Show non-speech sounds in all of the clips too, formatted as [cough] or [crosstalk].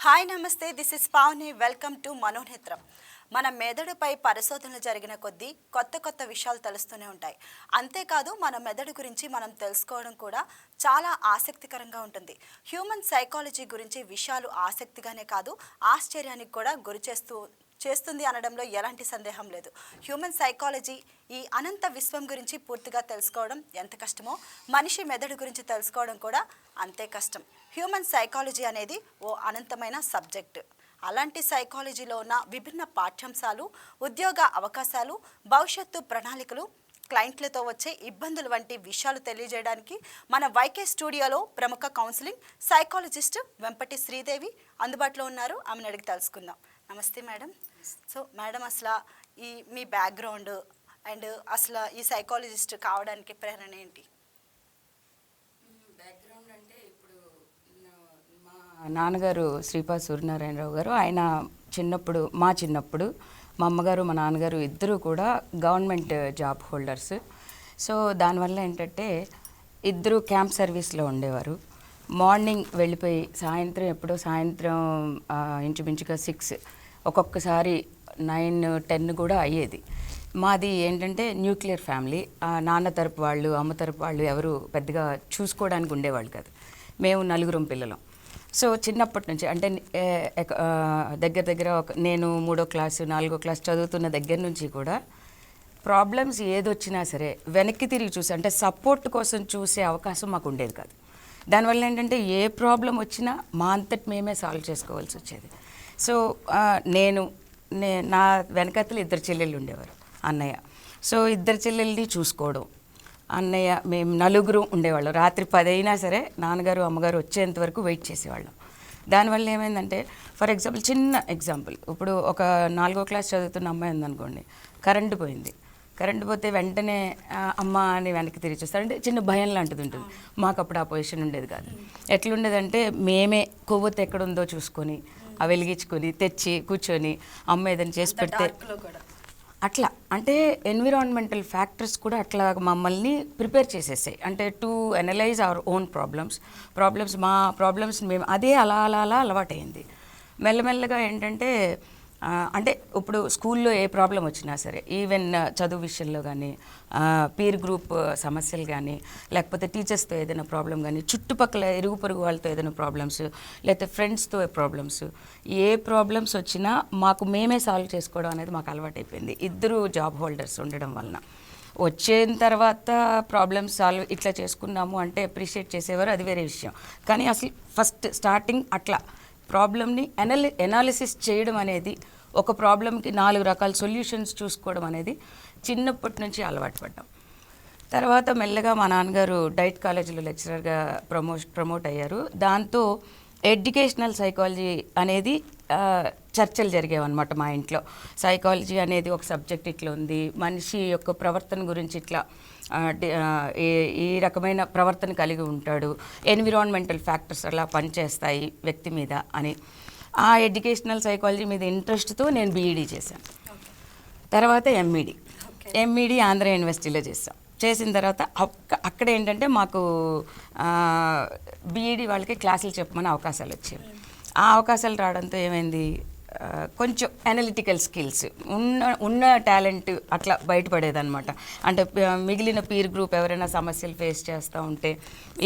Hi నమస్తే. This is Pavani welcome to Manonetram మన మెదడుపై పరిశోధనలు జరిగిన కొద్దీ కొత్త కొత్త విషయాలు తెలుస్తూనే ఉంటాయి. అంతేకాదు మన మెదడు గురించి మనం తెలుసుకోవడం కూడా చాలా ఆసక్తికరంగా ఉంటుంది. హ్యూమన్ సైకాలజీ గురించి విషయాలు ఆసక్తిగానే కాదు ఆశ్చర్యానికి కూడా గురి చేస్తూ చేస్తుంది అనడంలో ఎలాంటి సందేహం లేదు. హ్యూమన్ సైకాలజీ ఈ అనంత విశ్వం గురించి పూర్తిగా తెలుసుకోవడం ఎంత కష్టమో మనిషి మెదడు గురించి తెలుసుకోవడం కూడా అంతే కష్టం. హ్యూమన్ సైకాలజీ అనేది ఓ అనంతమైన సబ్జెక్ట్ అలాంటి సైకాలజీలో ఉన్న విభిన్న పాఠ్యాంశాలు ఉద్యోగ అవకాశాలు భవిష్యత్తు ప్రణాళికలు క్లయింట్లతో వచ్చే ఇబ్బందులు వంటి విషయాలు తెలియజేయడానికి మన వైకే స్టూడియోలో ప్రముఖ కౌన్సిలింగ్ సైకాలజిస్ట్ వెంపటి శ్రీదేవి అందుబాటులో ఉన్నారు. ఆమెను అడిగి తెలుసుకుందాం. నమస్తే మేడం. సో మేడం అసలు ఈ మీ బ్యాక్గ్రౌండ్ అండ్ అసలు ఈ సైకాలజిస్ట్ కావడానికి ప్రేరణ ఏంటి? బ్యాక్గ్రౌండ్ అంటే ఇప్పుడు మా నాన్నగారు శ్రీపాద్ సూర్యనారాయణరావు గారు ఆయన చిన్నప్పుడు మా చిన్నప్పుడు మా అమ్మగారు మా నాన్నగారు ఇద్దరు కూడా గవర్నమెంట్ జాబ్ హోల్డర్స్. సో దానివల్ల ఏంటంటే ఇద్దరు క్యాంప్ సర్వీస్లో ఉండేవారు. మార్నింగ్ వెళ్ళిపోయి సాయంత్రం ఎప్పుడో సాయంత్రం ఇంచుమించుగా సిక్స్ ఒక్కొక్కసారి నైన్ టెన్ కూడా అయ్యేది. మాది ఏంటంటే న్యూక్లియర్ ఫ్యామిలీ. నాన్న తరపు వాళ్ళు అమ్మ తరపు వాళ్ళు ఎవరు పెద్దగా చూసుకోవడానికి ఉండేవాళ్ళు కాదు. మేము నలుగురం పిల్లలం. సో చిన్నప్పటి నుంచి అంటే ఎక- దగ్గర దగ్గర ఒక నేను మూడో క్లాసు నాలుగో క్లాస్ చదువుతున్న దగ్గర నుంచి కూడా ప్రాబ్లమ్స్ ఏదొచ్చినా సరే వెనక్కి తిరిగి చూసి అంటే సపోర్ట్ కోసం చూసే అవకాశం మాకు ఉండేది కాదు. దానివల్ల ఏంటంటే ఏ ప్రాబ్లం వచ్చినా మా అంతటి మేమే సాల్వ్ చేసుకోవాల్సి వచ్చేది. సో నేను నే నా వెనకతలు ఇద్దరు చెల్లెళ్ళు ఉండేవారు అన్నయ్య. సో ఇద్దరు చెల్లెల్ని చూసుకోవడం. అన్నయ్య మేము నలుగురు ఉండేవాళ్ళం. రాత్రి పది అయినా సరే నాన్నగారు అమ్మగారు వచ్చేంత వరకు వెయిట్ చేసేవాళ్ళం. దానివల్ల ఏమైందంటే ఫర్ ఎగ్జాంపుల్ చిన్న ఎగ్జాంపుల్. ఇప్పుడు ఒక నాలుగో క్లాస్ చదువుతున్న అమ్మాయి ఉందనుకోండి కరెంటు పోయింది. కరెంటు పోతే వెంటనే అమ్మ అని వెనక్కి తిరిగి చూస్తారు. అంటే చిన్న భయం లాంటిది ఉంటుంది. మాకు అప్పుడు ఆ పొజిషన్ ఉండేది కాదు. ఎట్లుండేదంటే మేమే కొవ్వొత్తి ఎక్కడుందో చూసుకొని ఆ వెలిగించుకొని తెచ్చి కూర్చొని అమ్మ ఏదైనా చేసి పెడితే అట్లా. అంటే ఎన్విరాన్మెంటల్ ఫ్యాక్టర్స్ కూడా అట్లా మమ్మల్ని ప్రిపేర్ చేసేసాయి. అంటే to analyse our own problems problems మా ప్రాబ్లమ్స్ మేము అదే అలా అలా అలా అలవాటైంది. మెల్లమెల్లగా ఏంటంటే అంటే ఇప్పుడు స్కూల్లో ఏ ప్రాబ్లం వచ్చినా సరే ఈవెన్ చదువు విషయంలో కానీ పీర్ గ్రూప్ సమస్యలు కానీ లేకపోతే టీచర్స్తో ఏదైనా ప్రాబ్లం కానీ చుట్టుపక్కల ఇరుగు పొరుగు వాళ్ళతో ఏదైనా ప్రాబ్లమ్స్ లేకపోతే ఫ్రెండ్స్తో ప్రాబ్లమ్స్ ఏ ప్రాబ్లమ్స్ వచ్చినా మాకు మేమే సాల్వ్ చేసుకోవడం అనేది మాకు అలవాటైపోయింది. ఇద్దరు జాబ్ హోల్డర్స్ ఉండడం వలన. వచ్చిన తర్వాత ప్రాబ్లమ్స్ సాల్వ్ ఇట్లా చేసుకున్నాము అంటే అప్రిషియేట్ చేసేవారు అది వేరే విషయం. కానీ అసలు ఫస్ట్ స్టార్టింగ్ అట్లా ప్రాబ్లమ్ని ఎనలి ఎనాలిసిస్ చేయడం అనేది ఒక ప్రాబ్లంకి నాలుగు రకాల సొల్యూషన్స్ చూసుకోవడం అనేది చిన్నప్పటి నుంచి అలవాటు పడ్డాం. తర్వాత మెల్లగా మా నాన్నగారు డైట్ కాలేజీలో లెక్చరర్గా ప్రమోట్ ప్రమోట్ అయ్యారు. దాంతో ఎడ్యుకేషనల్ సైకాలజీ అనేది చర్చలు జరిగేవన్నమాట మా ఇంట్లో. సైకాలజీ అనేది ఒక సబ్జెక్ట్ ఇట్లా ఉంది. మనిషి యొక్క ప్రవర్తన గురించి ఇట్లా ఈ రకమైన ప్రవర్తన కలిగి ఉంటాడు. ఎన్విరాన్మెంటల్ ఫ్యాక్టర్స్ అలా పనిచేస్తాయి వ్యక్తి మీద అని. ఆ ఎడ్యుకేషనల్ సైకాలజీ మీద ఇంట్రెస్ట్తో నేను బీఈడీ చేశాను. తర్వాత ఎంఈడి ఎంఈడి ఆంధ్ర యూనివర్సిటీలో చేసాం చేసిన తర్వాత అక్క- అక్కడ ఏంటంటే మాకు బీఈడి వాళ్ళకి క్లాసులు చెప్పమని అవకాశాలు వచ్చాయి ఆ అవకాశాలు రావడంతో ఏమైంది? కొంచెం అనలిటికల్ స్కిల్స్ ఉన్న ఉన్న టాలెంట్ అట్లా బయటపడేదన్నమాట. అంటే మిగిలిన పీర్ గ్రూప్ ఎవరైనా సమస్యలు ఫేస్ చేస్తూ ఉంటే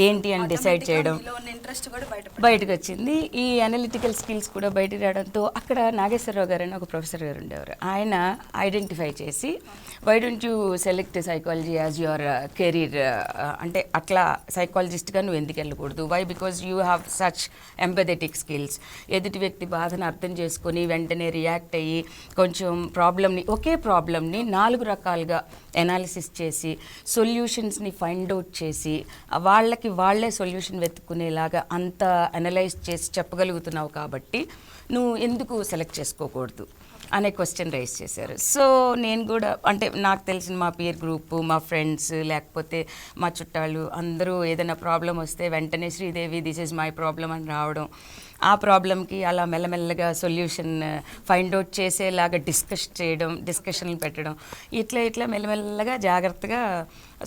ఏంటి అని డిసైడ్ చేయడం ఇంట్రెస్ట్ కూడా బయట బయటకు వచ్చింది ఈ అనలిటికల్ స్కిల్స్ కూడా బయట రావడంతో అక్కడ నాగేశ్వరరావు గారు అని ఒక ప్రొఫెసర్ గారు ఉండేవారు. ఆయన ఐడెంటిఫై చేసి why don't you select psychology as your career అంటే అట్లా సైకాలజిస్ట్గా నువ్వు ఎందుకు వెళ్ళకూడదు? Why because you have such empathetic skills ఎదుటి వ్యక్తి బాధను అర్థం చేసుకొని వెంటనే రియాక్ట్ అయ్యి కొంచెం ప్రాబ్లమ్ని ఒకే ప్రాబ్లమ్ని నాలుగు రకాలుగా ఎనాలిసిస్ చేసి సొల్యూషన్స్ని ఫైండ్ అవుట్ చేసి వాళ్ళకి వాళ్ళే సొల్యూషన్ వెతుక్కునేలాగా అంత అనలైజ్ చేసి చెప్పగలుగుతున్నావు కాబట్టి నువ్వు ఎందుకు సెలెక్ట్ చేసుకోకూడదు అనే క్వశ్చన్ రైజ్ చేశారు. సో నేను కూడా అంటే నాకు తెలిసిన మా పీర్ గ్రూప్ మా ఫ్రెండ్స్ లేకపోతే మా చుట్టాలు అందరూ ఏదైనా ప్రాబ్లం వస్తే వెంటనే Sridevi this is my problem అని రావడం ఆ ప్రాబ్లంకి అలా మెల్లమెల్లగా సొల్యూషన్ ఫైండ్ అవుట్ చేసేలాగా డిస్కస్ చేయడం డిస్కషన్లు పెట్టడం ఇట్లా ఇట్లా మెల్లమెల్లగా జాగ్రత్తగా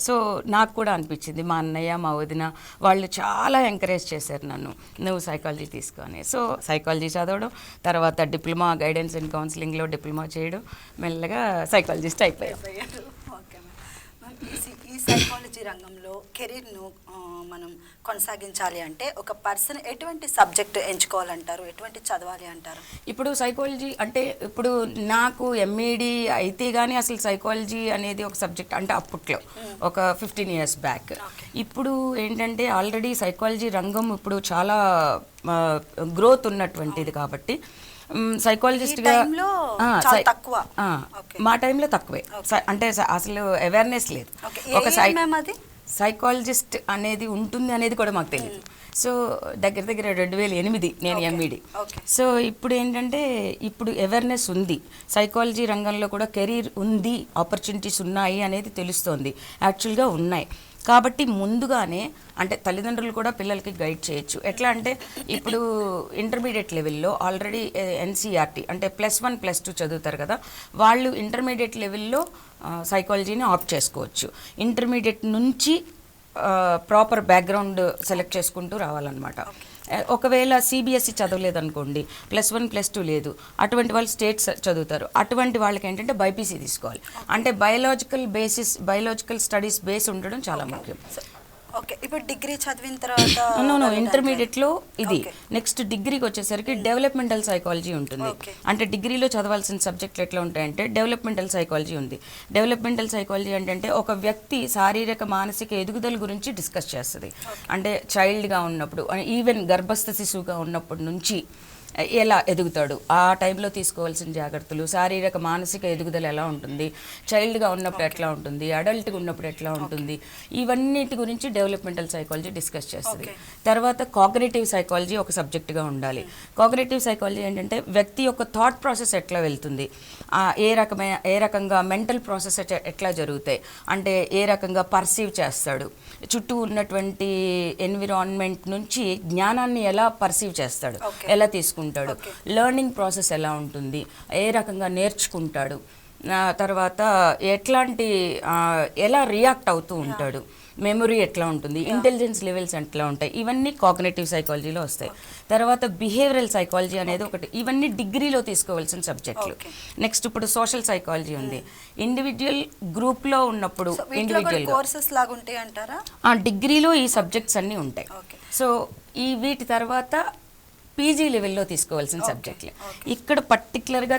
సో నాకు కూడా అనిపించింది. మా అన్నయ్య మా వదిన వాళ్ళు చాలా ఎంకరేజ్ చేశారు నన్ను. నువ్వు సైకాలజీ తీసుకొని సో సైకాలజీ చదవడం తర్వాత డిప్లొమా గైడెన్స్ అండ్ కౌన్సిలింగ్లో డిప్లొమా చేయడం మెల్లగా సైకాలజిస్ట్ అయిపోయాం. ఈ సైకాలజీ రంగంలో కెరీర్ను మనం కొనసాగించాలి అంటే ఒక పర్సన్ ఎటువంటి సబ్జెక్ట్ ఎంచుకోవాలంటారు? ఎటువంటి చదవాలి అంటారు? ఇప్పుడు సైకాలజీ అంటే ఇప్పుడు నాకు ఎంఈడి అయితే కానీ అసలు సైకాలజీ అనేది ఒక సబ్జెక్ట్ అంటే అప్పట్లో ఒక ఫిఫ్టీన్ ఇయర్స్ బ్యాక్. ఇప్పుడు ఏంటంటే ఆల్రెడీ సైకాలజీ రంగం ఇప్పుడు చాలా గ్రోత్ ఉన్నటువంటిది కాబట్టి సైకాలజిస్ట్ చాలా తక్కువ. మా టైంలో తక్కువే. అంటే అసలు అవేర్నెస్ లేదు. ఒక? సైకాలజిస్ట్ అనేది ఉంటుంది అనేది కూడా మాకు తెలియదు సో దగ్గర దగ్గర రెండు వేల ఎనిమిది నేను. MEd Okay. సో ఇప్పుడు ఏంటంటే ఇప్పుడు అవేర్నెస్ ఉంది. సైకాలజీ రంగంలో కూడా కెరీర్ ఉంది. ఆపర్చునిటీస్ ఉన్నాయి అనేది తెలుస్తోంది. యాక్చువల్గా ఉన్నాయి. కాబట్టి ముందుగానే అంటే తల్లిదండ్రులు కూడా పిల్లలకి గైడ్ చేయొచ్చు. ఎట్లా అంటే ఇప్పుడు ఇంటర్మీడియట్ లెవెల్లో ఆల్రెడీ ఎన్సీఆర్టీ అంటే ప్లస్ వన్ ప్లస్ టూ చదువుతారు కదా వాళ్ళు ఇంటర్మీడియట్ లెవెల్లో సైకాలజీని ఆప్ట్ చేసుకోవచ్చు. ఇంటర్మీడియట్ నుంచి ప్రాపర్ బ్యాక్గ్రౌండ్ సెలెక్ట్ చేసుకుంటూ రావాలన్నమాట. ఒకవేళ సిబిఎస్ఈ చదవలేదనుకోండి ప్లస్ వన్ ప్లస్ టూ లేదు అటువంటి వాళ్ళు స్టేట్స్ చదువుతారు. అటువంటి వాళ్ళకి ఏంటంటే బైపీసీ తీసుకోవాలి. అంటే biological basis biological studies base ఉండడం చాలా ముఖ్యం. ఓకే ఇప్పుడు డిగ్రీ చదివిన తర్వాత [coughs] నో ఇంటర్మీడియట్లో ఇది. నెక్స్ట్ డిగ్రీకి వచ్చేసరికి డెవలప్మెంటల్ సైకాలజీ ఉంటుంది. అంటే డిగ్రీలో చదవాల్సిన సబ్జెక్టులు ఎట్లా ఉంటాయంటే డెవలప్మెంటల్ సైకాలజీ ఉంది. డెవలప్మెంటల్ సైకాలజీ ఏంటంటే ఒక వ్యక్తి శారీరక మానసిక ఎదుగుదల గురించి డిస్కస్ చేస్తుంది. అంటే చైల్డ్గా ఉన్నప్పుడు ఈవెన్ గర్భస్థ శిశువుగా ఉన్నప్పటి నుంచి ఎలా ఎదుగుతాడు? ఆ టైంలో తీసుకోవాల్సిన జాగ్రత్తలు శారీరక మానసిక ఎదుగుదల ఎలా ఉంటుంది? చైల్డ్గా ఉన్నప్పుడు ఎట్లా ఉంటుంది? అడల్ట్గా ఉన్నప్పుడు ఎట్లా ఉంటుంది? ఇవన్నిటి గురించి డెవలప్మెంటల్ సైకాలజీ డిస్కస్ చేస్తుంది. తర్వాత కాగ్నేటివ్ సైకాలజీ ఒక సబ్జెక్ట్గా ఉండాలి. కాగ్నేటివ్ సైకాలజీ ఏంటంటే వ్యక్తి యొక్క థాట్ ప్రాసెస్ ఎట్లా వెళ్తుంది? ఏ రకమైన ఏ రకంగా మెంటల్ ప్రాసెస్ ఎట్లా జరుగుతాయి? అంటే ఏ రకంగా పర్సీవ్ చేస్తాడు? చుట్టూ ఉన్నటువంటి ఎన్విరాన్మెంట్ నుంచి జ్ఞానాన్ని ఎలా పర్సీవ్ చేస్తాడు. ఎలా తీసుకుంటాడు? Okay. లెర్నింగ్ ప్రాసెస్ ఎలా ఉంటుంది? ఏ రకంగా నేర్చుకుంటాడు? తర్వాత ఎట్లాంటి ఎలా రియాక్ట్ అవుతూ ఉంటాడు? మెమొరీ ఎట్లా ఉంటుంది? ఇంటెలిజెన్స్ లెవెల్స్ ఎట్లా ఉంటాయి? ఇవన్నీ కాగ్నేటివ్ సైకాలజీలో వస్తాయి. తర్వాత బిహేవియరల్ సైకాలజీ అనేది ఒకటి. ఇవన్నీ డిగ్రీలో తీసుకోవాల్సిన సబ్జెక్టులు. నెక్స్ట్ ఇప్పుడు సోషల్ సైకాలజీ ఉంది. ఇండివిజువల్ గ్రూప్లో ఉన్నప్పుడు ఇండివిజువల్గా కోర్సెస్ లాగా ఉంటాయి అంటారా? ఆ డిగ్రీలో ఈ సబ్జెక్ట్స్ అన్నీ ఉంటాయి. సో ఈ వీటి తర్వాత పీజీ లెవెల్లో తీసుకోవాల్సిన సబ్జెక్టులు. ఇక్కడ పర్టికులర్గా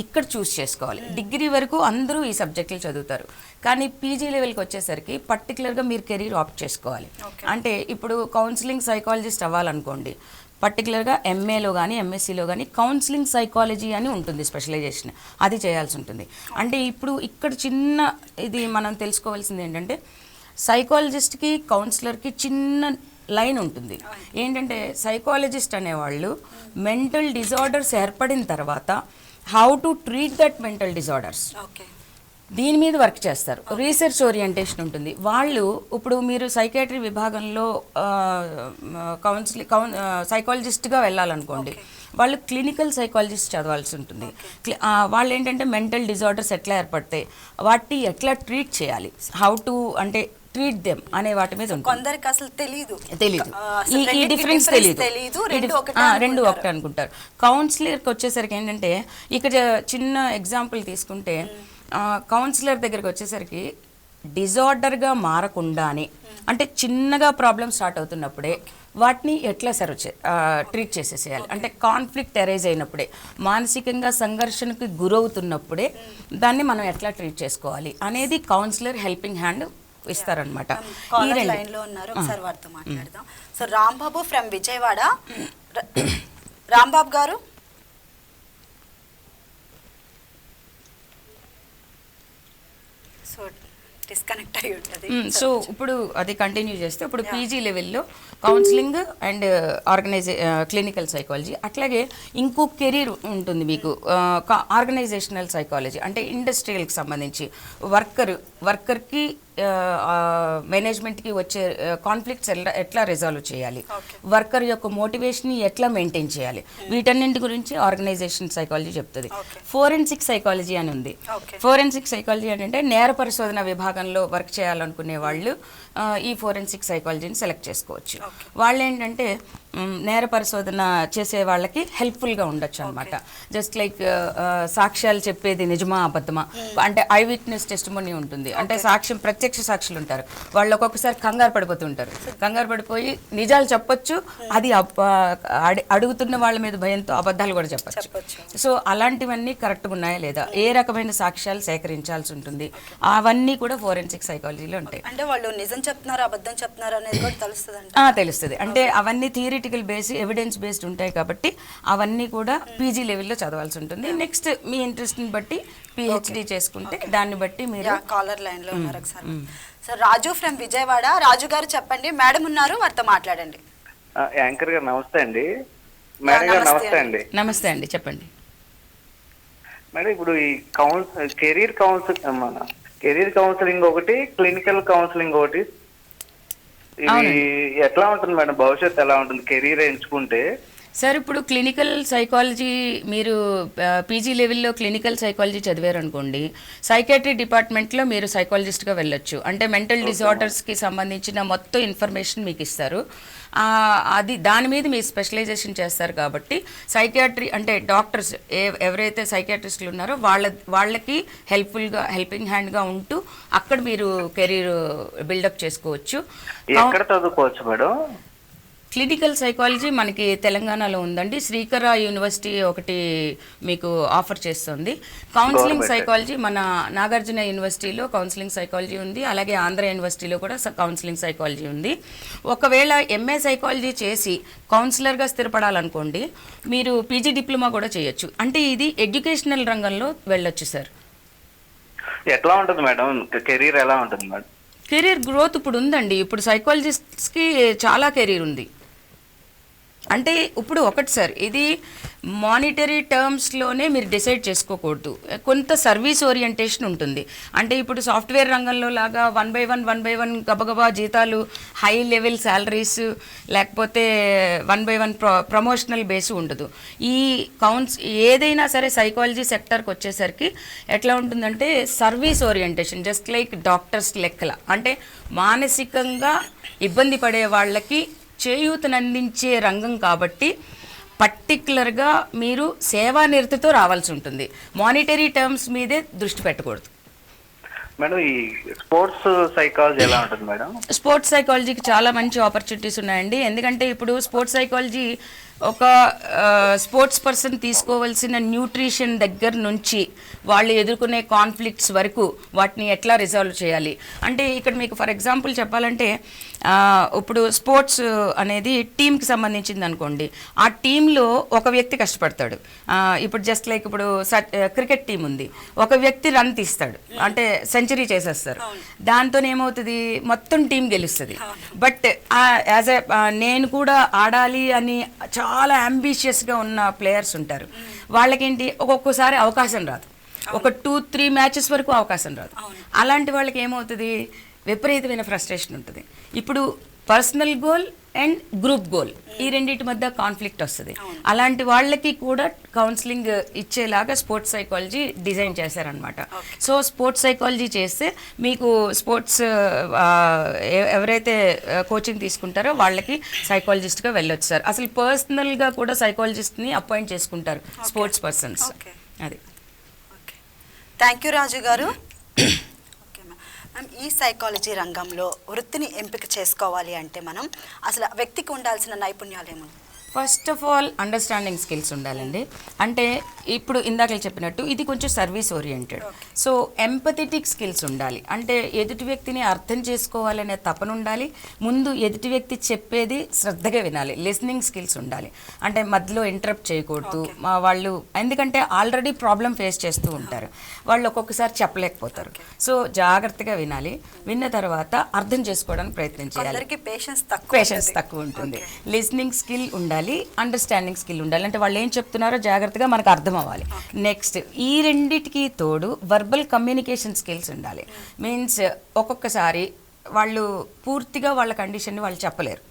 ఇక్కడ చూస్ చేసుకోవాలి. డిగ్రీ వరకు అందరూ ఈ సబ్జెక్టులు చదువుతారు. కానీ పీజీ లెవెల్కి వచ్చేసరికి పర్టికులర్గా మీరు కెరీర్ ఆప్ట్ చేసుకోవాలి. అంటే ఇప్పుడు కౌన్సిలింగ్ సైకాలజిస్ట్ అవ్వాలనుకోండి పర్టికులర్గా ఎంఏలో కానీ ఎంఎస్సిలో కానీ కౌన్సిలింగ్ సైకాలజీ అని ఉంటుంది స్పెషలైజేషన్. అది చేయాల్సి ఉంటుంది. అంటే ఇప్పుడు ఇక్కడ చిన్న ఇది మనం తెలుసుకోవాల్సింది ఏంటంటే సైకాలజిస్ట్కి కౌన్సిలర్కి చిన్న లైన్ ఉంటుంది. ఏంటంటే సైకాలజిస్ట్ అనేవాళ్ళు మెంటల్ డిజార్డర్స్ ఏర్పడిన తర్వాత how to treat that mental disorders. దీని మీద వర్క్ చేస్తారు. రీసెర్చ్ ఓరియంటేషన్ ఉంటుంది. వాళ్ళు ఇప్పుడు మీరు సైకాట్రీ విభాగంలో కౌన్సిలింగ్ కౌన్ సైకాలజిస్ట్గా వెళ్ళాలనుకోండి వాళ్ళు క్లినికల్ సైకాలజిస్ట్ చదవాల్సి ఉంటుంది. వాళ్ళు ఏంటంటే మెంటల్ డిజార్డర్స్ ఎట్లా ఏర్పడతాయి వాటి ఎట్లా ట్రీట్ చేయాలి. హౌ టు అంటే ట్రీట్ దెమ్ అనే వాటి మీద ఉంటుంది. కొందరికి అసలు తెలీదు. ఆ, ఈ డిఫరెన్స్ ఈ రెండు ఒకటే అనుకుంటారు. కౌన్సిలర్కి వచ్చేసరికి ఏంటంటే ఇక్కడ చిన్న ఎగ్జాంపుల్ తీసుకుంటే కౌన్సిలర్ దగ్గరికి వచ్చేసరికి డిజార్డర్గా మారకుండానే అంటే చిన్నగా ప్రాబ్లమ్ స్టార్ట్ అవుతున్నప్పుడే వాటిని ఎట్లా సర్వ్ చే ట్రీట్ చేసేసేయాలి. అంటే కాన్ఫ్లిక్ట్ అరైజ్ అయినప్పుడే మానసికంగా సంఘర్షణకి గురవుతున్నప్పుడే దాన్ని మనం ఎట్లా ట్రీట్ చేసుకోవాలి అనేది కౌన్సిలర్ హెల్పింగ్ హ్యాండ్ ఇస్తారనమాట. లైన్లో ఉన్నారు. ఒకసారి వారితో మాట్లాడదాం. So Rambabu from Vijayawada. Rambabu garu? So disconnect అయి ఉంటుంది. సో ఇప్పుడు అది కంటిన్యూ చేస్తే ఇప్పుడు పీజీ లెవెల్లో కౌన్సిలింగ్ అండ్ ఆర్గనైజే క్లినికల్ సైకాలజీ అట్లాగే ఇంకో కెరీర్ ఉంటుంది మీకు ఆర్గనైజేషనల్ సైకాలజీ అంటే ఇండస్ట్రియల్కి సంబంధించి వర్కర్ వర్కర్కి మేనేజ్మెంట్కి వచ్చే కాన్ఫ్లిక్ట్స్ ఎట్లా ఎట్లా రిజాల్వ్ చేయాలి. వర్కర్ యొక్క మోటివేషన్ ఎట్లా మెయింటైన్ చేయాలి? వీటన్నింటి గురించి ఆర్గనైజేషన్ సైకాలజీ చెప్తుంది. ఫోరెన్సిక్ సైకాలజీ అని ఉంది. ఫోరెన్సిక్ సైకాలజీ అంటే నేర పరిశోధన విభాగంలో వర్క్ చేయాలనుకునే వాళ్ళు ఈ ఫోరెన్సిక్ సైకాలజీని సెలెక్ట్ చేసుకోవచ్చు. వాళ్ళు ఏంటంటే నేర పరిశోధన చేసే వాళ్ళకి హెల్ప్ఫుల్గా ఉండొచ్చు అనమాట జస్ట్ లైక్ సాక్ష్యాలు చెప్పేది నిజమా అబద్ధమా? అంటే ఐ విట్నెస్ టెస్టిమోనీ ఉంటుంది. అంటే సాక్ష్యం ప్రత్యక్ష సాక్షులు ఉంటారు. వాళ్ళు ఒక్కొక్కసారి కంగారు పడిపోతుంటారు. కంగారు పడిపోయి నిజాలు చెప్పొచ్చు అది అడుగుతున్న వాళ్ళ మీద భయంతో అబద్ధాలు కూడా చెప్పొచ్చు. సో అలాంటివన్నీ కరెక్ట్గా ఉన్నాయా లేదా? ఏ రకమైన సాక్ష్యాలు సేకరించాల్సి ఉంటుంది? అవన్నీ కూడా ఫోరెన్సిక్ సైకాలజీలో ఉంటాయి. అంటే వాళ్ళు నిజం చెప్తున్నారు అబద్ధం చెప్తున్నారు అనేది కూడా తెలుస్తుంది తెలుస్తుంది. అంటే అవన్నీ థియరిటికల్ బేస్ ఎవిడెన్స్ బేస్డ్ ఉంటాయి కాబట్టి అవన్నీ కూడా పీజీ లెవెల్లో చదవాల్సి ఉంటుంది. నెక్స్ట్ మీ ఇంట్రెస్ట్ని బట్టి పిహెచ్డి చేసుకుంటే దాన్ని బట్టి మీరు కాలర్ లైన్లో ఉన్నారు ఒకసారి. సార్ రాజు ఫ్రమ్ విజయవాడ రాజు గారు చెప్పండి మేడం ఉన్నారు వారితో మాట్లాడండి. ఆ, యాంకర్ గారు నమస్తే అండి. మేడం గారు నమస్తే అండి. నమస్తే అండి చెప్పండి. మేడం ఇప్పుడు ఈ కౌన్స్ కెరీర్ కౌన్సిల్ మన కెరీర్ కౌన్సిలింగ్ ఒకటి క్లినికల్ కౌన్సిలింగ్ ఒకటి. ఇది ఎట్లా ఉంటుంది మేడం? భవిష్యత్తు ఎలా ఉంటుంది? కెరీర్ ఎంచుకుంటే సార్ ఇప్పుడు క్లినికల్ సైకాలజీ మీరు పీజీ లెవెల్లో క్లినికల్ సైకాలజీ చదివారు అనుకోండి సైకాట్రీ డిపార్ట్మెంట్లో మీరు సైకాలజిస్ట్గా వెళ్ళొచ్చు. అంటే మెంటల్ డిజార్డర్స్కి సంబంధించిన మొత్తం ఇన్ఫర్మేషన్ మీకు ఇస్తారు. అది దాని మీద మీరు స్పెషలైజేషన్ చేస్తారు కాబట్టి సైకాట్రీ అంటే డాక్టర్స్ ఎవరైతే సైకాట్రిస్టులు ఉన్నారో వాళ్ళ వాళ్ళకి హెల్ప్ఫుల్గా హెల్పింగ్ హ్యాండ్గా ఉంటూ అక్కడ మీరు కెరీర్ బిల్డప్ చేసుకోవచ్చు. ఎక్కడ చదువుకోవచ్చు మేడం? క్లినికల్ సైకాలజీ మనకి తెలంగాణలో ఉందండి. శ్రీకర యూనివర్సిటీ ఒకటి మీకు ఆఫర్ చేస్తుంది. కౌన్సిలింగ్. సైకాలజీ మన నాగార్జున యూనివర్సిటీలో కౌన్సిలింగ్ సైకాలజీ ఉంది. అలాగే ఆంధ్ర యూనివర్సిటీలో కూడా కౌన్సిలింగ్ సైకాలజీ ఉంది. ఒకవేళ ఎంఏ సైకాలజీ చేసి కౌన్సిలర్గా స్థిరపడాలనుకోండి మీరు పీజీ డిప్లొమా కూడా చేయొచ్చు. అంటే ఇది ఎడ్యుకేషనల్ రంగంలో వెళ్ళొచ్చు సార్. ఎట్లా ఉంటుంది మేడం? కెరీర్ ఎలా ఉంటుంది మేడం? కెరీర్ గ్రోత్ ఇప్పుడు ఉందండి. ఇప్పుడు సైకాలజిస్ట్స్కి చాలా కెరీర్ ఉంది. అంటే ఇప్పుడు ఒకటి సార్ ఇది మానిటరీ టర్మ్స్లోనే మీరు డిసైడ్ చేసుకోకూడదు. కొంత సర్వీస్ ఓరియంటేషన్ ఉంటుంది. అంటే ఇప్పుడు సాఫ్ట్వేర్ రంగంలో లాగా one by one one by one గబగబా జీతాలు హై లెవెల్ శాలరీస్ లేకపోతే one by one pro promotional base ఉండదు. ఈ కౌన్స్ ఏదైనా సరే సైకాలజీ సెక్టర్కి వచ్చేసరికి ఎట్లా ఉంటుందంటే service orientation just like doctors లెక్కల. అంటే మానసికంగా ఇబ్బంది పడే వాళ్ళకి చేయూతనందించే రంగం కాబట్టి పర్టికులర్గా మీరు సేవానిరతితో రావాల్సి ఉంటుంది. మానిటరీ టర్మ్స్ మీదే దృష్టి పెట్టకూడదు. మేడం ఈ స్పోర్ట్స్ సైకాలజీ ఎలా ఉంటుంది మేడం? స్పోర్ట్స్ సైకాలజీకి చాలా మంచి ఆపర్చునిటీస్ ఉన్నాయండి. ఎందుకంటే ఇప్పుడు స్పోర్ట్స్ సైకాలజీ ఒక స్పోర్ట్స్ పర్సన్ తీసుకోవాల్సిన న్యూట్రిషన్ దగ్గర నుంచి వాళ్ళు ఎదుర్కొనే కాన్ఫ్లిక్ట్స్ వరకు వాటిని ఎట్లా రిజాల్వ్ చేయాలి? అంటే ఇక్కడ మీకు ఫర్ ఎగ్జాంపుల్ చెప్పాలంటే ఇప్పుడు స్పోర్ట్స్ అనేది టీంకి సంబంధించింది అనుకోండి. ఆ టీంలో ఒక వ్యక్తి కష్టపడతాడు. ఇప్పుడు జస్ట్ లైక్ ఇప్పుడు క్రికెట్ టీం ఉంది. ఒక వ్యక్తి రన్ తీస్తాడు. అంటే సెంచరీ చేసేస్తారు. దాంతో ఏమవుతుంది? మొత్తం టీం గెలుస్తుంది. బట్ యాజ్ ఎ నేను కూడా ఆడాలి అని చాలా అంబిషియస్గా ఉన్న ప్లేయర్స్ ఉంటారు. వాళ్ళకేంటి? ఒక్కొక్కసారి అవకాశం రాదు. ఒక టూ త్రీ మ్యాచెస్ వరకు అవకాశం రాదు. అలాంటి వాళ్ళకి ఏమవుతుంది విపరీతమైన ఫ్రస్ట్రేషన్ ఉంటుంది. ఇప్పుడు personal goal and group goal. ఈ రెండింటి మధ్య కాన్ఫ్లిక్ట్ వస్తుంది. అలాంటి వాళ్ళకి కూడా కౌన్సిలింగ్ ఇచ్చేలాగా స్పోర్ట్స్ సైకాలజీ డిజైన్ చేశారనమాట సో స్పోర్ట్స్ సైకాలజీ చేస్తే మీకు స్పోర్ట్స్ ఎవరైతే కోచింగ్ తీసుకుంటారో వాళ్ళకి సైకాలజిస్ట్గా వెళ్ళొచ్చు సార్. అసలు పర్సనల్గా కూడా సైకాలజిస్ట్ని అపాయింట్ చేసుకుంటారు స్పోర్ట్స్ పర్సన్స్. అది. Okay. Thank you Raju garu. [coughs] ఈ సైకాలజీ రంగంలో వృత్తిని ఎంపిక చేసుకోవాలి అంటే మనం అసలు వ్యక్తికి ఉండాల్సిన నైపుణ్యాలు ఏమన్నా first of all understanding skills ఉండాలండి. అంటే ఇప్పుడు ఇందాక చెప్పినట్టు ఇది కొంచెం service oriented so empathetic skills ఉండాలి. అంటే ఎదుటి వ్యక్తిని అర్థం చేసుకోవాలనే తపన ఉండాలి. ముందు ఎదుటి వ్యక్తి చెప్పేది శ్రద్ధగా వినాలి. లిసనింగ్ స్కిల్స్ ఉండాలి. అంటే మధ్యలో ఇంటరప్ట్ చేయకూడదు. మా వాళ్ళు ఎందుకంటే ఆల్రెడీ ప్రాబ్లం ఫేస్ చేస్తూ ఉంటారు. వాళ్ళు ఒక్కొక్కసారి చెప్పలేకపోతారు. సో జాగ్రత్తగా వినాలి. విన్న తర్వాత అర్థం చేసుకోవడానికి ప్రయత్నం చేయాలి. కొందరికి పేషెన్స్ తక్కువ పేషెన్స్ ఉంటుంది. తక్కువ ఉంటుంది. లిస్నింగ్ స్కిల్ ఉండాలి. ఉండాలి అండర్స్టాండింగ్ స్కిల్ ఉండాలి. అంటే వాళ్ళు ఏం చెప్తున్నారో జాగ్రత్తగా మనకు అర్థం అవ్వాలి నెక్స్ట్ ఈ రెండిటికి తోడు వర్బల్ కమ్యూనికేషన్ స్కిల్స్ ఉండాలి. మీన్స్ ఒక్కొక్కసారి వాళ్ళు పూర్తిగా వాళ్ళ కండిషన్ని వాళ్ళు చెప్పలేరు.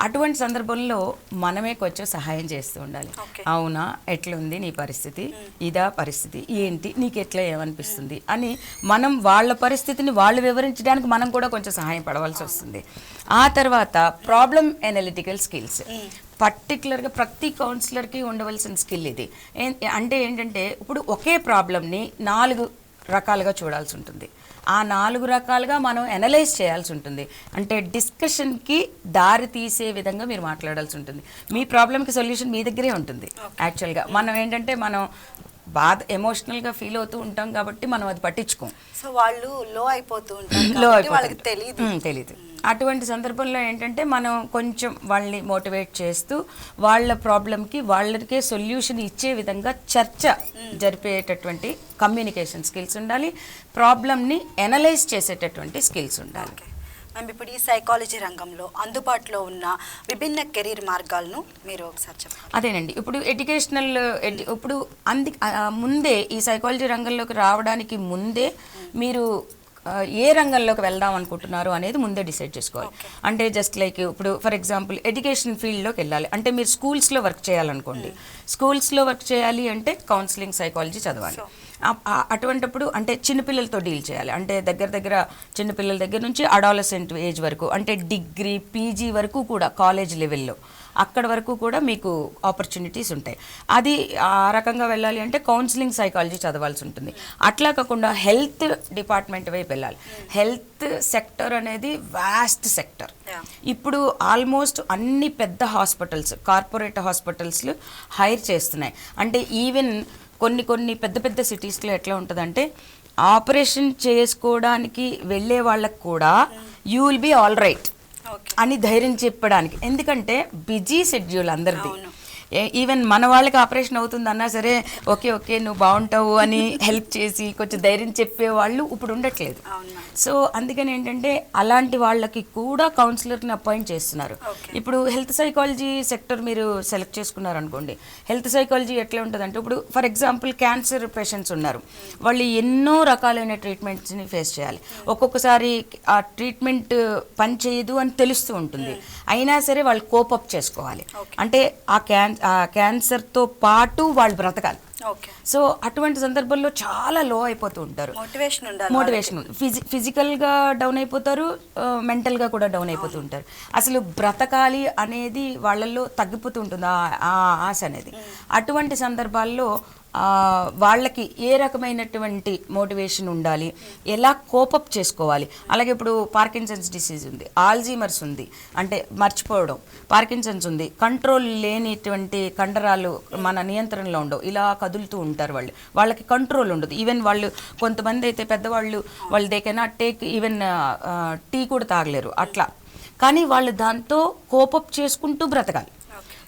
అటువంటి సందర్భంలో మనమే కొంచెం సహాయం చేస్తూ ఉండాలి. అవునా? ఎట్లుంది నీ పరిస్థితి? ఇదా పరిస్థితి? ఏంటి? నీకు ఎట్లా ఏమనిపిస్తుంది? అని మనం వాళ్ళ పరిస్థితిని వాళ్ళు వివరించడానికి మనం కూడా కొంచెం సహాయం పడవలసి వస్తుంది. ఆ తర్వాత ప్రాబ్లమ్ ఎనలిటికల్ స్కిల్స్ పర్టికులర్గా ప్రతి కౌన్సిలర్కి ఉండవలసిన స్కిల్ ఇది. అంటే ఏంటంటే ఇప్పుడు ఒకే ప్రాబ్లమ్ని నాలుగు రకాలుగా చూడాల్సి ఉంటుంది. ఆ నాలుగు రకాలుగా మనం అనలైజ్ చేయాల్సి ఉంటుంది. అంటే డిస్కషన్కి దారి తీసే విధంగా మీరు మాట్లాడాల్సి ఉంటుంది. మీ ప్రాబ్లంకి సొల్యూషన్ మీ దగ్గరే ఉంటుంది. యాక్చువల్గా మనం ఏంటంటే మనం బాధ ఎమోషనల్గా ఫీల్ అవుతూ ఉంటాం కాబట్టి మనం అది పట్టించుకోం. సో వాళ్ళు లో అయిపోతూ ఉంటారు లో కాబట్టి వాళ్ళకి తెలియదు ఉమ్, తెలీదు. అటువంటి సందర్భంలో ఏంటంటే మనం కొంచెం వాళ్ళని మోటివేట్ చేస్తూ వాళ్ళ ప్రాబ్లంకి వాళ్ళకే సొల్యూషన్ ఇచ్చే విధంగా చర్చ జరిపేటటువంటి కమ్యూనికేషన్ స్కిల్స్ ఉండాలి. ప్రాబ్లమ్ని ఎనలైజ్ చేసేటటువంటి స్కిల్స్ ఉండాలి. మ్యామ్ ఇప్పుడు ఈ సైకాలజీ రంగంలో అందుబాటులో ఉన్న విభిన్న కెరీర్ మార్గాలను మీరు ఒకసారి చెప్పండి. అదేనండి. ఇప్పుడు ఎడ్యుకేషనల్ ఎడ్యు- ఇప్పుడు అంది ముందే ఈ సైకాలజీ రంగంలోకి రావడానికి ముందే మీరు ఏ రంగంలోకి వెళ్దాం అనుకుంటున్నారు అనేది ముందే డిసైడ్ చేసుకోవాలి. అంటే జస్ట్ లైక్ ఇప్పుడు ఫర్ ఎగ్జాంపుల్ ఎడ్యుకేషన్ ఫీల్డ్లోకి వెళ్ళాలి. అంటే మీరు స్కూల్స్లో వర్క్ చేయాలనుకోండి. స్కూల్స్లో వర్క్ చేయాలి అంటే కౌన్సిలింగ్ సైకాలజీ చదవాలి. అటువంటప్పుడు అంటే చిన్నపిల్లలతో డీల్ చేయాలి. అంటే దగ్గర దగ్గర చిన్నపిల్లల దగ్గర నుంచి అడాలసెంట్ ఏజ్ వరకు అంటే డిగ్రీ పీజీ వరకు కూడా కాలేజ్ లెవెల్లో అక్కడ వరకు కూడా మీకు ఆపర్చునిటీస్ ఉంటాయి. అది ఆ రకంగా వెళ్ళాలి అంటే కౌన్సిలింగ్ సైకాలజీ చదవాల్సి ఉంటుంది. అట్లా కాకుండా హెల్త్ డిపార్ట్మెంట్ వైపు వెళ్ళాలి. హెల్త్ సెక్టర్ అనేది వాస్ట్ సెక్టర్. ఇప్పుడు ఆల్మోస్ట్ అన్ని పెద్ద హాస్పిటల్స్ కార్పొరేట్ హాస్పిటల్స్ హైర్ చేస్తున్నాయి. అంటే ఈవెన్ కొన్ని కొన్ని పెద్ద పెద్ద సిటీస్లో ఎట్లా ఉంటుందంటే ఆపరేషన్ చేసుకోవడానికి వెళ్ళే వాళ్ళకు కూడా you will be all right అని ధైర్యం చెప్పడానికి. ఎందుకంటే బిజీ షెడ్యూల్ అందరిది. ఈవెన్ మన వాళ్ళకి ఆపరేషన్ అవుతుంది అన్నా సరే ఓకే ఓకే నువ్వు బాగుంటావు అని హెల్ప్ చేసి కొంచెం ధైర్యం చెప్పే వాళ్ళు ఇప్పుడు ఉండట్లేదు. సో అందుకని ఏంటంటే అలాంటి వాళ్ళకి కూడా కౌన్సిలర్ని అపాయింట్ చేస్తున్నారు. ఇప్పుడు హెల్త్ సైకాలజీ సెక్టర్ మీరు సెలెక్ట్ చేసుకున్నారు అనుకోండి హెల్త్ సైకాలజీ ఎట్లా ఉంటుంది అంటే ఇప్పుడు ఫర్ ఎగ్జాంపుల్ క్యాన్సర్ పేషెంట్స్ ఉన్నారు. వాళ్ళు ఎన్నో రకాలైన ట్రీట్మెంట్స్ని ఫేస్ చేయాలి. ఒక్కొక్కసారి ఆ ట్రీట్మెంట్ పని చేయదు అని తెలుస్తూ ఉంటుంది. అయినా సరే వాళ్ళు కోపప్ చేసుకోవాలి. అంటే ఆ క్యాన్ క్యాన్సర్తో పాటు వాళ్ళు బ్రతకాలి. సో అటువంటి సందర్భంలో చాలా లో అయిపోతూ ఉంటారు. మోటివేషన్ ఉండాలి మోటివేషన్ ఫిజి ఫిజికల్గా డౌన్ అయిపోతారు మెంటల్గా కూడా డౌన్ అయిపోతూ ఉంటారు. అసలు బ్రతకాలి అనేది వాళ్ళల్లో తగ్గిపోతూ ఉంటుంది ఆ- ఆశ అనేది. అటువంటి సందర్భాల్లో వాళ్ళకి ఏ రకమైనటువంటి మోటివేషన్ ఉండాలి ఎలా కోపప్ చేసుకోవాలి. అలాగే ఇప్పుడు పార్కిన్సన్స్ డిసీజ్ ఉంది ఆల్జీమర్స్ ఉంది అంటే మర్చిపోవడం పార్కిన్సన్స్ ఉంది కంట్రోల్ లేనిటువంటి కండరాలు మన నియంత్రణలో ఉండవు ఇలా కదులుతూ ఉంటారు వాళ్ళు. వాళ్ళకి కంట్రోల్ ఉండదు. ఈవెన్ వాళ్ళు కొంతమంది అయితే పెద్దవాళ్ళు వాళ్ళు they cannot take even tea కూడా తాగలేరు అట్లా. కానీ వాళ్ళు దాంతో కోపప్ చేసుకుంటూ బ్రతకాలి.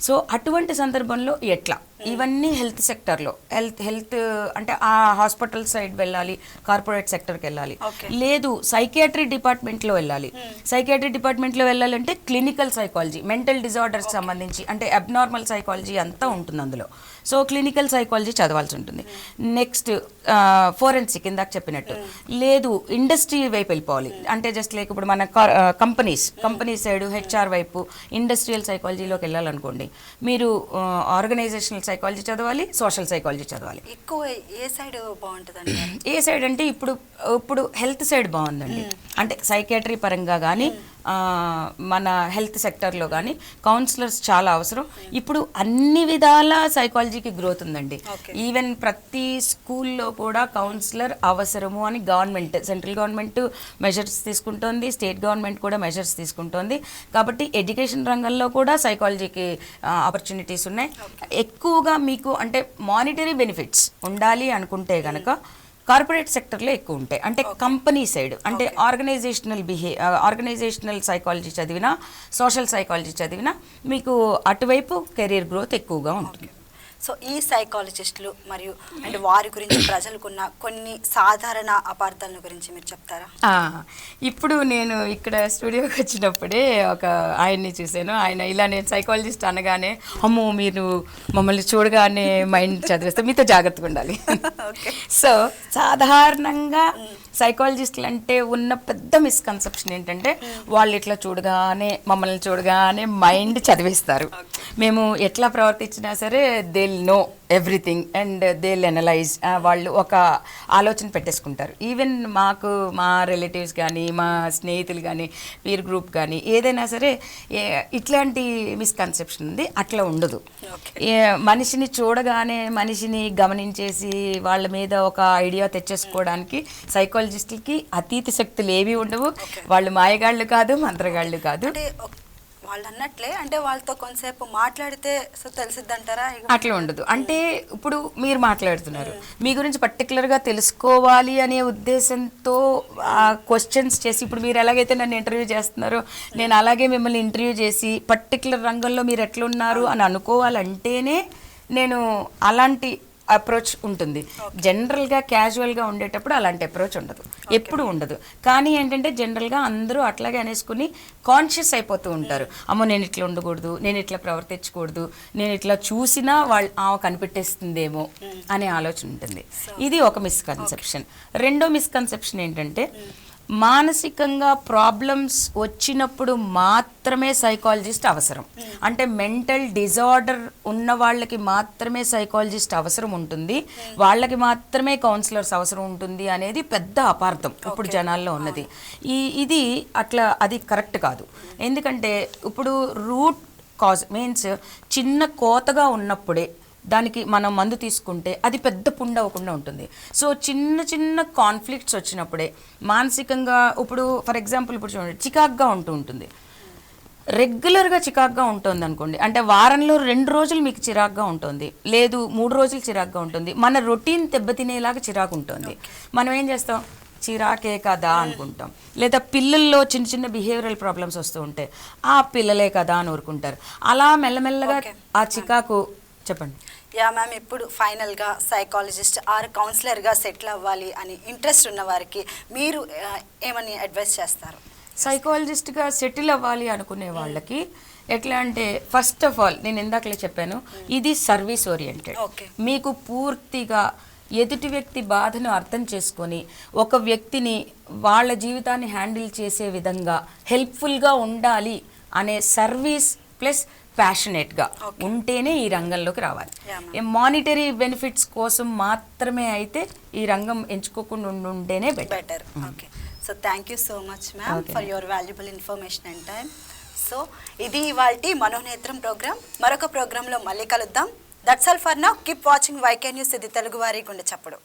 సో అటువంటి సందర్భంలో ఎట్లా? ఇవన్నీ హెల్త్ సెక్టర్లో. హెల్త్ హెల్త్ అంటే ఆ హాస్పిటల్ సైడ్ వెళ్ళాలి కార్పొరేట్ సెక్టర్కి వెళ్ళాలి. లేదు సైకియాట్రీ డిపార్ట్మెంట్లో వెళ్ళాలి. సైకియాట్రీ డిపార్ట్మెంట్లో వెళ్ళాలంటే క్లినికల్ సైకాలజీ మెంటల్ డిజార్డర్స్ సంబంధించి అంటే అబ్నార్మల్ సైకాలజీ అంతా ఉంటుంది అందులో. సో క్లినికల్ సైకాలజీ చదవాల్సి ఉంటుంది. నెక్స్ట్ ఫోరెన్సిక్ ఇందాక చెప్పినట్టు. లేదు ఇండస్ట్రీ వైపు వెళ్ళిపోవాలి. అంటే జస్ట్ లైక్ ఇప్పుడు మన కంపెనీస్ కంపెనీ సైడ్ హెచ్ఆర్ వైపు ఇండస్ట్రియల్ సైకాలజీలోకి వెళ్ళాలనుకోండి మీరు ఆర్గనైజేషనల్ సైకాలజీ చదవాలి సోషల్ సైకాలజీ చదవాలి. ఎక్కువ ఏ సైడ్ బాగుంటుందండి? ఏ సైడ్ అంటే ఇప్పుడు ఇప్పుడు హెల్త్ సైడ్ బాగుందండి. అంటే సైకాట్రీ పరంగా కానీ మన హెల్త్ సెక్టర్లో కానీ కౌన్సిలర్స్ చాలా అవసరం. ఇప్పుడు అన్ని విధాల సైకాలజీకి గ్రోత్ ఉందండి. ఈవెన్ ప్రతి స్కూల్లో కూడా కౌన్సిలర్ అవసరము అని గవర్నమెంట్ సెంట్రల్ గవర్నమెంట్ మెజర్స్ తీసుకుంటోంది స్టేట్ గవర్నమెంట్ కూడా మెజర్స్ తీసుకుంటోంది. కాబట్టి ఎడ్యుకేషన్ రంగంలో కూడా సైకాలజీకి ఆపర్చునిటీస్ ఉన్నాయి. ఎక్కువగా మీకు అంటే మానిటరీ బెనిఫిట్స్ ఉండాలి అనుకుంటే గనక కార్పొరేట్ సెక్టర్లో ఎక్కువ ఉంటాయి. అంటే కంపెనీ సైడ్ అంటే ఆర్గనైజేషనల్ బిహే ఆర్గనైజేషనల్ సైకాలజీ చదివినా సోషల్ సైకాలజీ చదివినా మీకు అటువైపు కెరీర్ గ్రోత్ ఎక్కువగా ఉంటుంది. సో ఈ సైకాలజిస్టులు మరియు అంటే వారి గురించి ప్రజలకున్న కొన్ని సాధారణ అపార్థాల గురించి మీరు చెప్తారా? ఇప్పుడు నేను ఇక్కడ స్టూడియోకి వచ్చినప్పుడే ఒక ఆయన్ని చూశాను. ఆయన ఇలా నేను సైకాలజిస్ట్ అనగానే అమ్మో మీరు మమ్మల్ని చూడగానే మైండ్ చదివేస్తే మీతో జాగ్రత్తగా ఉండాలి. సో సాధారణంగా సైకాలజిస్టులు అంటే ఉన్న పెద్ద మిస్కన్సెప్షన్ ఏంటంటే వాళ్ళు ఇట్లా చూడగానే మమ్మల్ని చూడగానే మైండ్ చదివేస్తారు. మేము ఎట్లా ప్రవర్తించినా సరే they know everything and they analyse వాళ్ళు ఒక ఆలోచన పెట్టేసుకుంటారు. ఈవెన్ మాకు మా రిలేటివ్స్ కానీ మా స్నేహితులు కానీ పీర్ గ్రూప్ కానీ ఏదైనా సరే ఇట్లాంటి మిస్కన్సెప్షన్ ఉంది అట్లా ఉండదు. మనిషిని చూడగానే మనిషిని గమనించేసి వాళ్ళ మీద ఒక ఐడియా తెచ్చేసుకోవడానికి సైకాలజిస్టులకి అతీత శక్తులు ఏవి ఉండవు. వాళ్ళు మాయగాళ్ళు కాదు మంత్రగాళ్ళు కాదు. వాళ్ళు అన్నట్లే అంటే వాళ్ళతో కొంతసేపు మాట్లాడితే సో తెలిసిద్దంటారా? అట్లా ఉండదు. అంటే ఇప్పుడు మీరు మాట్లాడుతున్నారు. మీ గురించి పర్టికులర్గా తెలుసుకోవాలి అనే ఉద్దేశంతో క్వశ్చన్స్ చేసి ఇప్పుడు మీరు ఎలాగైతే నన్ను ఇంటర్వ్యూ చేస్తున్నారో నేను అలాగే మిమ్మల్ని ఇంటర్వ్యూ చేసి పర్టికులర్ రంగంలో మీరు ఎట్లున్నారు అని అనుకోవాలంటేనే నేను అలాంటి అప్రోచ్ ఉంటుంది. జనరల్గా క్యాజువల్గా ఉండేటప్పుడు అలాంటి అప్రోచ్ ఉండదు. ఎప్పుడు ఉండదు. కానీ ఏంటంటే జనరల్గా అందరూ అట్లాగే అనేసుకుని కాన్షియస్ అయిపోతూ ఉంటారు. అమ్మో నేను ఇట్లా ఉండకూడదు నేను ఇట్లా ప్రవర్తించకూడదు నేను ఇట్లా చూసినా వాళ్ళు ఆమె కనిపెట్టేస్తుందేమో అనే ఆలోచన ఉంటుంది. ఇది ఒక మిస్కన్సెప్షన్ రెండో మిస్కన్సెప్షన్ ఏంటంటే మానసికంగా ప్రాబ్లమ్స్ వచ్చినప్పుడు మాత్రమే సైకాలజిస్ట్ అవసరం. అంటే మెంటల్ డిజార్డర్ ఉన్న వాళ్ళకి మాత్రమే సైకాలజిస్ట్ అవసరం ఉంటుంది. వాళ్ళకి మాత్రమే కౌన్సిలర్స్ అవసరం ఉంటుంది అనేది పెద్ద అపార్థం ఇప్పుడు జనాల్లో ఉన్నది. ఈ ఇది అట్లా అది కరెక్ట్ కాదు. ఎందుకంటే ఇప్పుడు రూట్ కాజ్ మీన్స్ చిన్న కోతగా ఉన్నప్పుడే దానికి మనం మందు తీసుకుంటే అది పెద్ద పుండు అవ్వకుండా ఉంటుంది. సో చిన్న చిన్న కాన్ఫ్లిక్ట్స్ వచ్చినప్పుడే మానసికంగా ఇప్పుడు ఫర్ ఎగ్జాంపుల్ ఇప్పుడు చూడండి చికాక్గా ఉంటూ ఉంటుంది. రెగ్యులర్గా చికాక్గా ఉంటుంది అనుకోండి అంటే వారంలో రెండు రోజులు మీకు చిరాగ్గా ఉంటుంది లేదు మూడు రోజులు చిరాగ్గా ఉంటుంది మన రొటీన్ దెబ్బతినేలాగా చిరాకు ఉంటుంది. మనం ఏం చేస్తాం? చిరాకే కదా అనుకుంటాం. లేదా పిల్లల్లో చిన్న చిన్న బిహేవియరల్ ప్రాబ్లమ్స్ వస్తూ ఉంటాయి. ఆ పిల్లలే కదా అని ఊరుకుంటారు. అలా మెల్లమెల్లగా ఆ చికాకు చెప్పండి. యా మ్యామ్ ఇప్పుడు ఫైనల్గా సైకాలజిస్ట్ ఆర్ కౌన్సిలర్గా సెటిల్ అవ్వాలి అని ఇంట్రెస్ట్ ఉన్న వారికి మీరు ఏమని అడ్వైస్ చేస్తారు? సైకాలజిస్ట్గా సెటిల్ అవ్వాలి అనుకునే వాళ్ళకి ఎట్లా అంటే ఫస్ట్ ఆఫ్ ఆల్ నేను ఇందాకలే చెప్పాను ఇది సర్వీస్ ఓరియంటెడ్. మీకు పూర్తిగా ఎదుటి వ్యక్తి బాధను అర్థం చేసుకొని ఒక వ్యక్తిని వాళ్ళ జీవితాన్ని హ్యాండిల్ చేసే విధంగా హెల్ప్ఫుల్గా ఉండాలి అనే సర్వీస్ ప్లస్ ప్యాషనేట్గా ఉంటేనే ఈ రంగంలోకి రావాలి. మానిటరీ బెనిఫిట్స్ కోసం మాత్రమే అయితే ఈ రంగం ఎంచుకోకుండా ఉంటేనే better okay so thank you so much ma'am. For your valuable information and time so ఇది ఇవాల్టి మనోనేత్రం ప్రోగ్రామ్ మరొక ప్రోగ్రాంలో మళ్ళీ కలుద్దాం. That's all for now keep watching YK news ఇది తెలుగువారి గుండె చప్పుడు.